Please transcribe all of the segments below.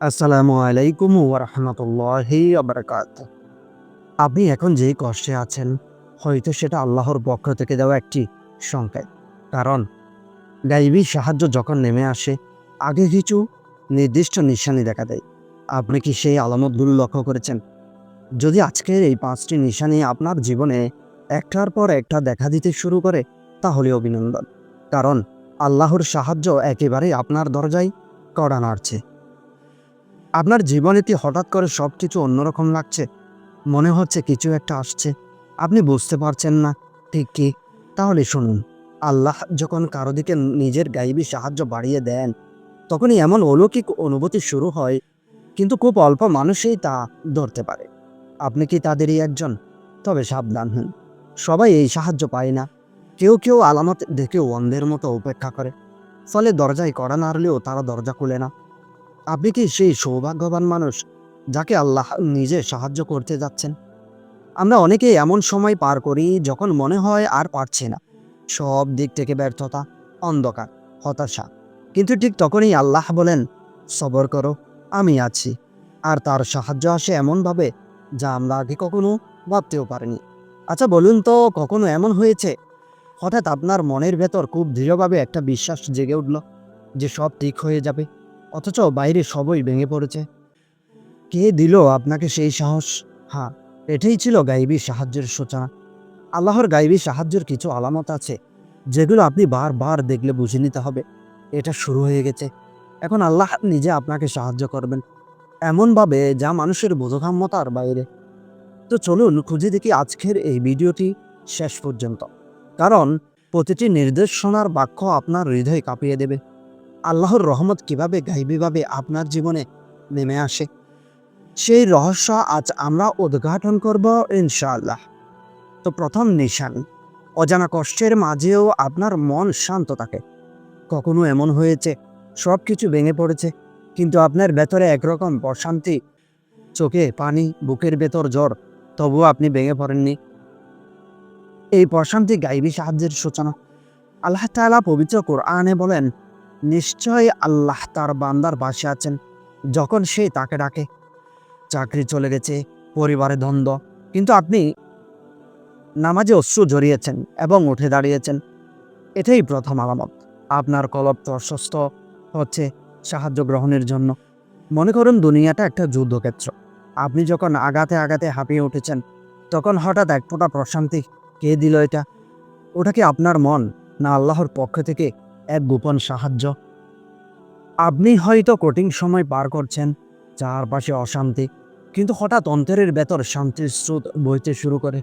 আসসালামু আলাইকুম ওরহমতুল্লাহি আবরকাত আপনি এখন যেই কষ্টে আছেন, হয়তো সেটা আল্লাহর পক্ষ থেকে দেওয়া একটি সংকেত। কারণ গাইবী সাহায্য যখন নেমে আসে, আগে কিছু নির্দিষ্ট নিশানি দেখা দেয়। আপনি কি সেই আলামতগুলো লক্ষ্য করেছেন? যদি আজকের এই পাঁচটি নিশানি আপনার জীবনে একটার পর একটা দেখা দিতে শুরু করে তাহলে অভিনন্দন। কারণ আল্লাহর সাহায্য একেবারেই আপনার দরজায় কড়া নাড়ছে। আপনার জীবনে কি হঠাৎ করে সব কিছু অন্যরকম লাগছে? মনে হচ্ছে কিছু একটা আসছে। আপনি বুঝতে পারছেন না। ঠিক কি? তাহলে শুনুন। আল্লাহ যখন কারও দিকে নিজের গাইবী সাহায্য বাড়িয়ে দেন, তখনই এমন অলৌকিক অনুভূতি শুরু হয়, কিন্তু খুব অল্প মানুষই তা ধরতে পারে। আপনি কি তাদেরই একজন? তবে সাবধান হন। সবাই এই সাহায্য পায় না। কেউ কেউ আলামত দেখেও অন্ধের মতো উপেক্ষা করে। ফলে দরজায় কড়া নাড়লেও তারা দরজা খুলে না। আপনি কি সেই সৌভাগ্যবান মানুষ যাকে আল্লাহ নিজে সাহায্য করতে যাচ্ছেন? আমরা অনেকেই এমন সময় পার করি যখন মনে হয় আর পারছে না। সব দিক থেকে ব্যর্থতা, অন্ধকার, হতাশা। কিন্তু ঠিক তখনই আল্লাহ বলেন, সবর করো, আমি আছি। আর তার সাহায্য আসে এমনভাবে যা আমরা আগে কখনো ভাবতেও পারিনি। আচ্ছা বলুন তো, কখনো এমন হয়েছে? হঠাৎ আপনার মনের ভেতর খুব দৃঢ়ভাবে একটা বিশ্বাস জেগে উঠল যে সব ঠিক হয়ে যাবে। অথচ বাইরে সবই ভেঙে পড়েছে। কে দিল আপনাকে সেই সাহস? হ্যাঁ এটাই ছিল গাইবী সাহায্যের সূচনা। আল্লাহর গাইবী সাহায্যের কিছু আলামত আছে, যেগুলো আপনি বারবার দেখলে বুঝে নিতে হবে। এটা শুরু হয়ে গেছে। এখন আল্লাহ নিজে আপনাকে সাহায্য করবেন। এমনভাবে যা মানুষের বোধগম্যতার বাইরে। তো চলুন খুঁজে দেখি আজকের এই ভিডিওটি শেষ পর্যন্ত। কারণ প্রতিটি নির্দেশনার বাক্য আপনার হৃদয় কাঁপিয়ে দেবে। আল্লাহর রহমত কীভাবে গাইবীভাবে আপনার জীবনে নেমে আসে, সেই রহস্য আজ আমরা উদ্ঘাটন করব ইনশাআল্লাহ। তো প্রথম নিশান, অজানা কষ্টের মাঝেও আপনার মন শান্ত থাকে। কখনো এমন হয়েছে সব কিছু ভেঙে পড়েছে, কিন্তু আপনার ভেতরে একরকম প্রশান্তি, চোখে পানি, বুকের ভেতর জ্বর, তবুও আপনি ভেঙে পড়েননি। এই প্রশান্তি গাইবী সাহায্যের সূচনা। আল্লাহ তাআলা পবিত্র কোরআনে বলেন নিশ্চয় আল্লাহ তার বান্দার পাশে আছেন। যখন সে তাকে ডাকে, চাকরি চলে গেছে, পরিবারে দ্বন্দ্ব, কিন্তু আপনি নামাজে অশ্রু জড়িয়েছেন এবং উঠে দাঁড়িয়েছেন। এটাই প্রথম আলামত। আপনার কলব প্রশস্ত হচ্ছে সাহায্য গ্রহণের জন্য। মনে করুন দুনিয়াটা একটা যুদ্ধক্ষেত্র। আপনি যখন আগাতে আগাতে হাঁপিয়ে উঠেছেন, তখন হঠাৎ এক ফোঁটা প্রশান্তি, কে দিল এটা? ওটা কি আপনার মন, না আল্লাহর পক্ষ থেকে এক গোপন সাহায্য। আপনি হয়তো কঠিন সময় পার করছেন, চারপাশে অশান্তি, কিন্তু হঠাৎ অন্তরের ভেতর শান্তির স্রোত বইতে শুরু করে।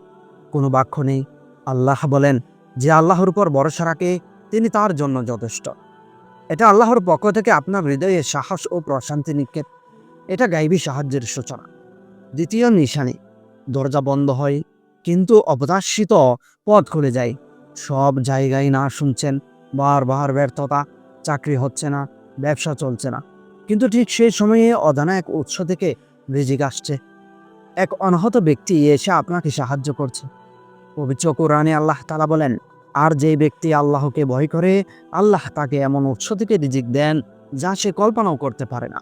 কোনো বাক্য নেই। আল্লাহ বলেন যে আল্লাহর উপর ভরসা রাখে, তিনি তার জন্য যথেষ্ট। এটা আল্লাহর পক্ষ থেকে আপনার হৃদয়ে সাহস ও প্রশান্তি নিক্ষেপ। এটা গাইবী সাহায্যের সূচনা। দ্বিতীয় নিশানি, দরজা বন্ধ হয়, কিন্তু অপ্রত্যাশিত পথ খুলে যায়। সব জায়গায় না শুনছেন বারবার ব্যর্থতা, চাকরি হচ্ছে না, ব্যবসা চলছে না। কিন্তু ঠিক সেই সময়ে অজানা এক উৎস থেকে রিজিক আসছে। এক অনাহত ব্যক্তি এসে আপনাকে সাহায্য করছে। পবিত্র কোরআনে আল্লাহ তালা বলেন, আর যে ব্যক্তি আল্লাহকে ভয় করে, আল্লাহ তাকে এমন উৎস থেকে রিজিক দেন যা সে কল্পনাও করতে পারে না।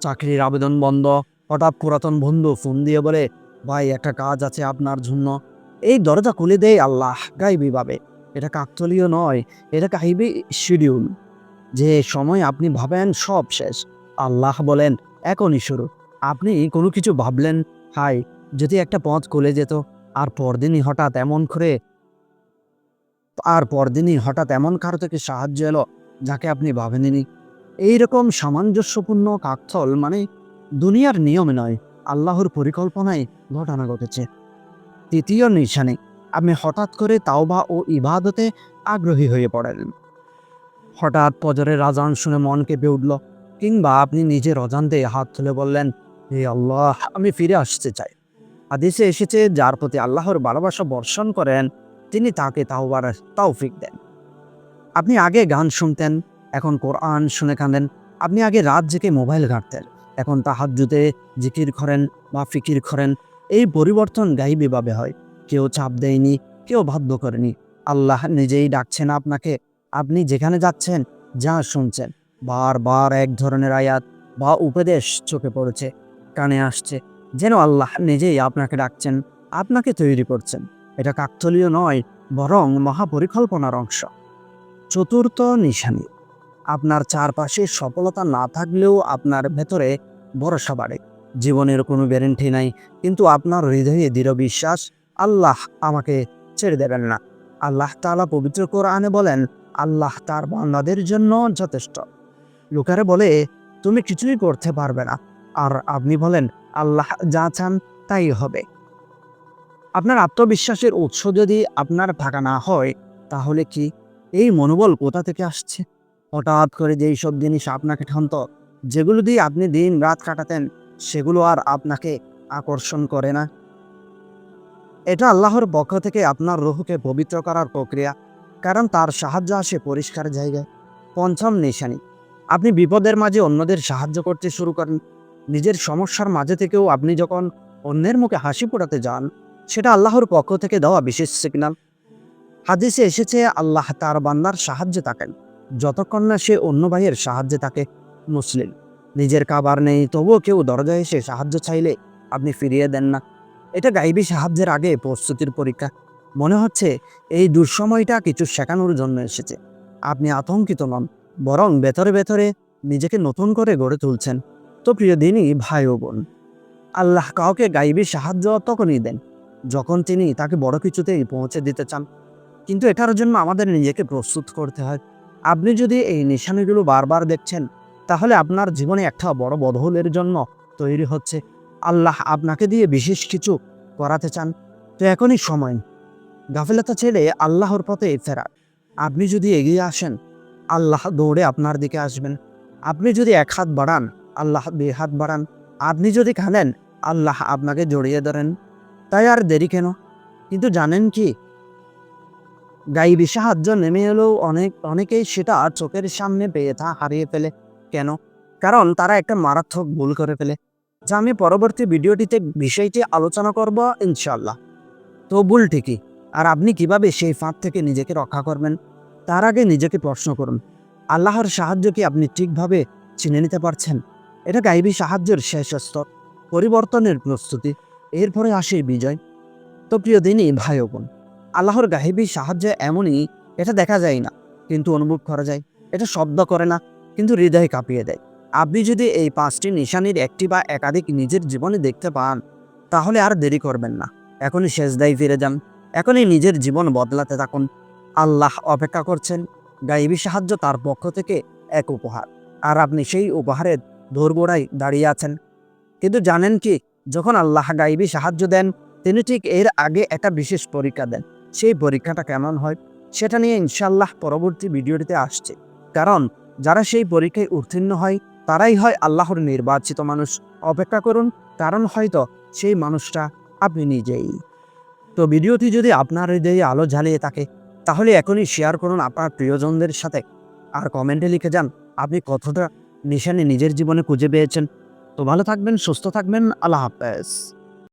চাকরির আবেদন বন্ধ, হঠাৎ পুরাতন বন্ধু ফোন দিয়ে বলে, ভাই, একটা কাজ আছে আপনার জন্য। এই দরজা খুলে দেয় আল্লাহ গাইবিভাবে এটা কাকতলীয় নয়, এটা কাহিবি শিডিউল যে সময় আপনি ভাবেন সব শেষ। আল্লাহ বলেন, এখনই শুরু। আপনি কোনো কিছু ভাবলেন, হাই, যদি একটা পথ খুলে যেত, আর পরদিনই হঠাৎ এমন করে, আর পরদিনই হঠাৎ এমন কারও থেকে সাহায্য এলো, যাকে আপনি ভাবেননি। এইরকম সামঞ্জস্যপূর্ণ কাকথল মানে দুনিয়ার নিয়মে নয়, আল্লাহর পরিকল্পনায় ঘটনা ঘটেছে। তৃতীয় নিশানে আপনি হঠাৎ করে তাওবা ও ইবাদতে আগ্রহী হয়ে পড়েন। হঠাৎ পজরের আজান শুনে মন কেঁপে উঠল, কিংবা আপনি নিজের অজান্তে হাত তুলে বললেন, হে আল্লাহ, আমি ফিরে আসতে চাই। হাদিসে এসেছে, যার প্রতি আল্লাহর ভালোবাসা বর্ষণ করেন, তিনি তাকে তাওবার তৌফিক দেন। আপনি আগে গান শুনতেন, এখন কোরআন শুনে কাঁদেন, আপনি আগে রাত জেগে মোবাইল ঘাঁটতেন, এখন তাহাজ্জুদে জিকির করেন বা ফিকির করেন, এই পরিবর্তন গাইবিভাবে হয়। কেউ চাপ দেয়নি, কেউ বাধ্য করেনি। আল্লাহ নিজেই ডাকছেন আপনাকে। আপনি যেখানে যাচ্ছেন, যা শুনছেন। বারবার এক ধরনের আয়াত বা উপদেশ চোখে পড়েছে, কানে আসছে, যেন আল্লাহ নিজেই আপনাকে ডাকছেন, আপনাকে তৈরি করছেন। এটা কাকতলীয় নয়, বরং মহাপরিকল্পনার অংশ। চতুর্থ নিশানি। আপনার চারপাশে সফলতা না থাকলেও আপনার ভেতরে ভরসা বাড়ে। জীবনের কোনো গ্যারেন্টি নাই, কিন্তু আপনার হৃদয়ে দৃঢ় বিশ্বাস আল্লাহ আমাকে ছেড়ে দেবেন না। আল্লাহ তাআলা পবিত্র কোরআনে বলেন, আল্লাহ তার বান্দাদের জন্য যথেষ্ট। লোকারে বলে, তুমি কিছুই করতে পারবে না। আর আপনি বলেন, আল্লাহ যা চান তাই হবে। আপনার আত্মবিশ্বাসের উৎস যদি আপনার থাকা না হয়, তাহলে কি এই মনোবল কোথা থেকে আসছে? হঠাৎ করে যেই সব জিনিস আপনাকে ঠান্ত যেগুলো দিয়ে আপনি দিন রাত কাটাতেন, সেগুলো আর আপনাকে আকর্ষণ করে না? এটা আল্লাহর পক্ষ থেকে আপনার রুহকে পবিত্র করার প্রক্রিয়া, কারণ তার সাহায্য আসে পরিষ্কার জায়গায়। পঞ্চম নিশানি, আপনি বিপদের মাঝে অন্যদের সাহায্য করতে শুরু করেন। নিজের সমস্যার মাঝে থেকেও আপনি যখন অন্যের মুখে হাসি ফোটাতে যান, সেটা আল্লাহর পক্ষ থেকে দেওয়া বিশেষ সিগন্যাল হাদিসে এসেছে, আল্লাহ তার বান্দার সাহায্যে থাকেন। যতক্ষণ না সে অন্য ভাইয়ের সাহায্যে থাকে, মুসলিম। নিজের কাবার নেই, তবুও কেউ দরজায় এসে সাহায্য চাইলে আপনি ফিরিয়ে দেন না। এটা গাইবী সাহায্যের আগে প্রস্তুতির পরীক্ষা। মনে হচ্ছে এই দুঃসময়টা কিছু শেখানোর জন্য এসেছে। আপনি আতঙ্কিত নন, বরং ভেতরে ভেতরে নিজেকে নতুন করে গড়ে তুলছেন। তো প্রিয় দিনই ভাই ও বোন, আল্লাহ কাউকে গাইবী সাহায্য তখনই দেন, যখন তিনি তাকে বড় কিছুতেই পৌঁছে দিতে চান। কিন্তু এটার জন্য আমাদের নিজেকে প্রস্তুত করতে হয়। আপনি যদি এই নিশানিগুলো বারবার দেখছেন, তাহলে আপনার জীবনে একটা বড় বদহলের জন্য তৈরি হচ্ছে। আল্লাহ আপনাকে দিয়ে বিশেষ কিছু করাতে চান, তো এখনই সময়। গাফিলতা ছেড়ে আল্লাহর পথে ফেরা আপনি যদি এগিয়ে আসেন, আল্লাহ দৌড়ে আপনার দিকে আসবেন। আপনি যদি এক হাত বাড়ান, আল্লাহ দুই হাত বাড়ান। আপনি যদি খানেন, আল্লাহ আপনাকে জড়িয়ে ধরেন। তাই আর দেরি কেন? কিন্তু জানেন কি? গাইবি সাহায্য নেমে এলেও অনেক, অনেকেই সেটা চোখের সামনে পেয়ে তা হারিয়ে ফেলে। কেন? কারণ তারা একটা মারাত্মক ভুল করে ফেলে। যা আমি পরবর্তী ভিডিওটিতে বিষয়টি আলোচনা করব ইনশাল্লাহ তো ভুল ঠিকই। আর আপনি কীভাবে সেই ফাঁদ থেকে নিজেকে রক্ষা করবেন, তার আগে নিজেকে প্রশ্ন করুন। আল্লাহর সাহায্য কি আপনি ঠিকভাবে চিনে নিতে পারছেন? এটা গাইবী সাহায্যের শেষ স্তর পরিবর্তনের প্রস্তুতি। এরপরে আসে বিজয়। তো প্রিয় দিনই ভাই বোন, আল্লাহর গাহিবী সাহায্য এমনই, এটা দেখা যায় না, কিন্তু অনুভব করা যায়। এটা শব্দ করে না, কিন্তু হৃদয় কাঁপিয়ে দেয়। আপনি যদি এই পাঁচটি নিশানির একটি বা একাধিক নিজের জীবনে দেখতে পান, তাহলে আর দেরি করবেন না। এখনই শেষ দায় ফিরে যান। এখনই নিজের জীবন বদলাতে থাকুন। আল্লাহ অপেক্ষা করছেন। গাইবী সাহায্য তার পক্ষ থেকে এক উপহার। আর আপনি সেই উপহারের দোরগোড়ায় দাঁড়িয়ে আছেন। কিন্তু জানেন কি, যখন আল্লাহ গাইবী সাহায্য দেন, তিনি ঠিক এর আগে একটা বিশেষ পরীক্ষা দেন। সেই পরীক্ষাটা কেমন হয়, সেটা নিয়ে ইনশাল্লাহ পরবর্তী ভিডিওটিতে আসছে। কারণ, যারা সেই পরীক্ষায় উত্তীর্ণ হয় তারাই হয় আল্লাহর নির্বাচিত মানুষ। অপেক্ষা করুন, কারণ হয়তো সেই মানুষটা আপনি নিজেই। তো ভিডিওটি যদি আপনার হৃদয়ে আলো জ্বালিয়ে থাকে, তাহলে এখনই শেয়ার করুন আপনার প্রিয়জনদের সাথে। আর কমেন্টে লিখে যান, আপনি কতটা নিশানে নিজের জীবনে খুঁজে পেয়েছেন। তো ভালো থাকবেন, সুস্থ থাকবেন, আল্লাহ হাফেজ।